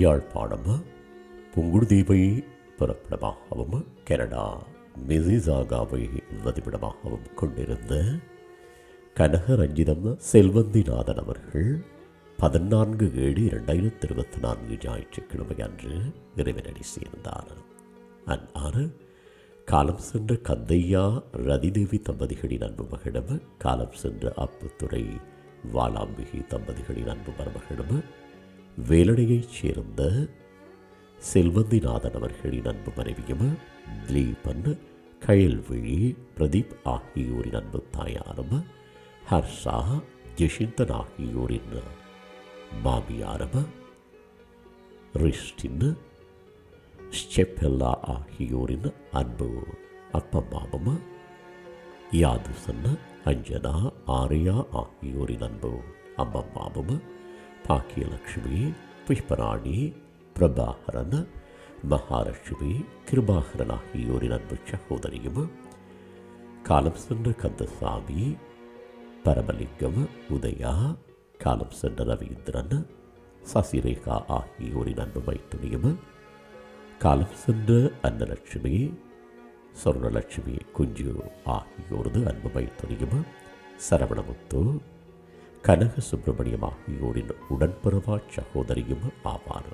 Yazhpanam புங்குடுதீவை பிறப்பிடமாகவும் Canada மிசிசாகாவை வதிப்பிடமாகவும் கொண்டிருந்த கனக ரஞ்சிதம் செல்வந்திநாதன் அவர்கள் பதினான்கு ஏழு இரண்டாயிரத்தி இருபத்தி நான்கு ஞாயிற்றுக்கிழமை அன்று இறைவனடி சேர்ந்தார். அன்னாறு காலம் சென்ற கந்தையா ரதிதேவி தம்பதிகளின் அன்பு மகளிடம் காலம் சென்ற அப்புத்துறை வாலாம்பிகை தம்பதிகளின் அன்பு மருமகளிடம் வேலடையைச் சேர்ந்த செல்வந்திநாதன் அவர்களின் அன்பு மனைவியும் திலீபன் கயல்விழி பிரதீப் ஆகியோரின் அன்பு தாயாரும் ஹர்ஷா ஜெஷிந்தன் ஆகியோரின் மாமியாரும் ரிஷ்டின் ஸ்டெப்பெல்லா ஆகியோரின் அன்பு அப்பம்மாவும் யாதுசன் அஞ்சனா ஆரியா ஆகியோரின் அன்பு அம்மம்மாவும் பாக்கியலட்சுமி புஷ்பராணி பிரபாகரன் மகாலட்சுமி கிருபாகரன் ஆகியோரின் அன்பு சகோதரியும் காலம் சென்ற கந்தசாமி பரமலிங்கம் உதயா காலம் சென்ற ரவீந்திரன் சசிரேகா ஆகியோரின் அன்பு மைத்துனியும் காலம் சென்ற அன்னலட்சுமி சொர்ணலட்சுமி குஞ்சு ஆகியோரது அன்பு மைத்துனியும் சரவணமுத்து கனக சுப்பிரமணியம் ஆகியோரின் உடன்பிறவா சகோதரியும் ஆவார்.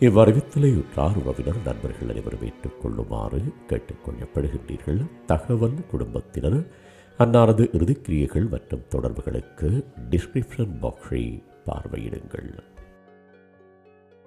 இவ்வறிவித்தலை உற்றார் உறவினர் நண்பர்கள் அனைவரும் ஏற்றுக்கொள்ளுமாறு கேட்டுக்கொள்ளப்படுகின்றீர்கள். தகவல் குடும்பத்தினர் அன்னாரது இறுதிக்கிரியைகள் மற்றும் தொடர்புகளுக்கு டிஸ்கிரிப்ஷன் பாக்ஸை பார்வையிடுங்கள்.